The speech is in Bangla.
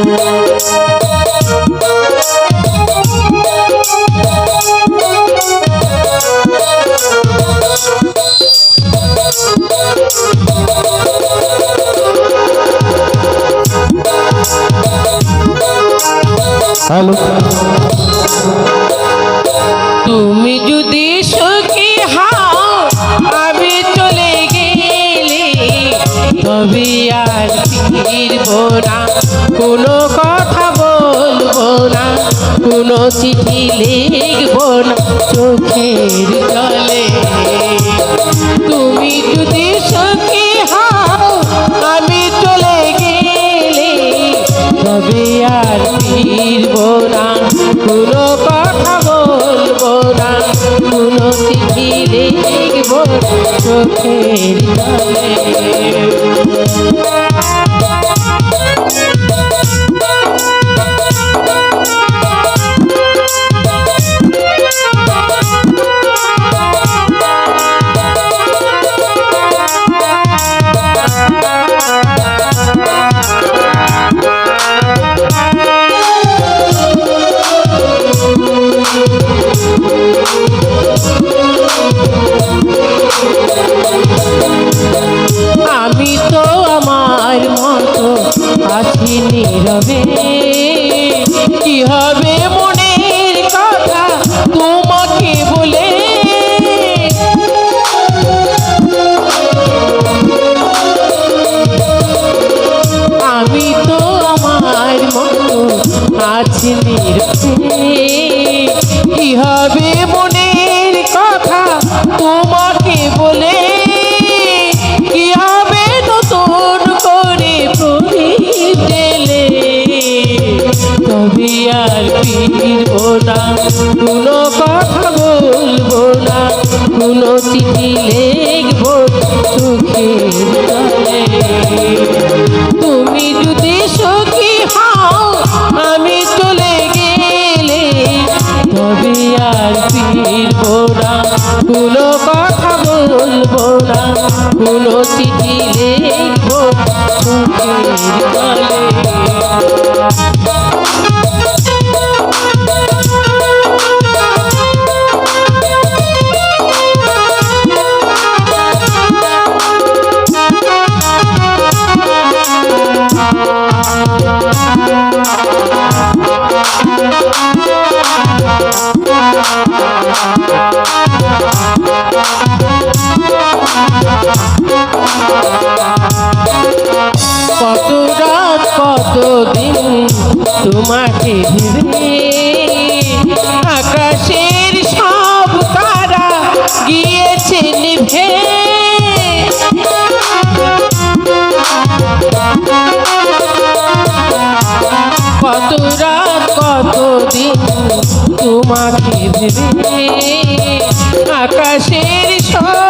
হ্যালো। তুমি যদি সুখী হও আমি চলে গেলে তবে আর ফিরব না। চিঠি লিখব না চোখের জলে। তুমি যদি সুখী হও, আমি চলে গেলে তবে আর ফিরব না। কোনো কথা বলব না। কোনো চিঠি লিখব চোখের জলে। আছি কি মনের কথা তোমাকে বলে। কি হবে নতুন করে প্রদীপ জেলে তবে আর ফিরব না। কোনো কথা বলব না। কোনো চিঠি লিখব চোখের কোনো কথা বলব না ভুলো চিঠি লিখব কত রাত, কত দিন তোমাকে আকাশের সব তারা গিয়েছে নিভে। কত রাত, কত দিন তোমাকে আকাশের সব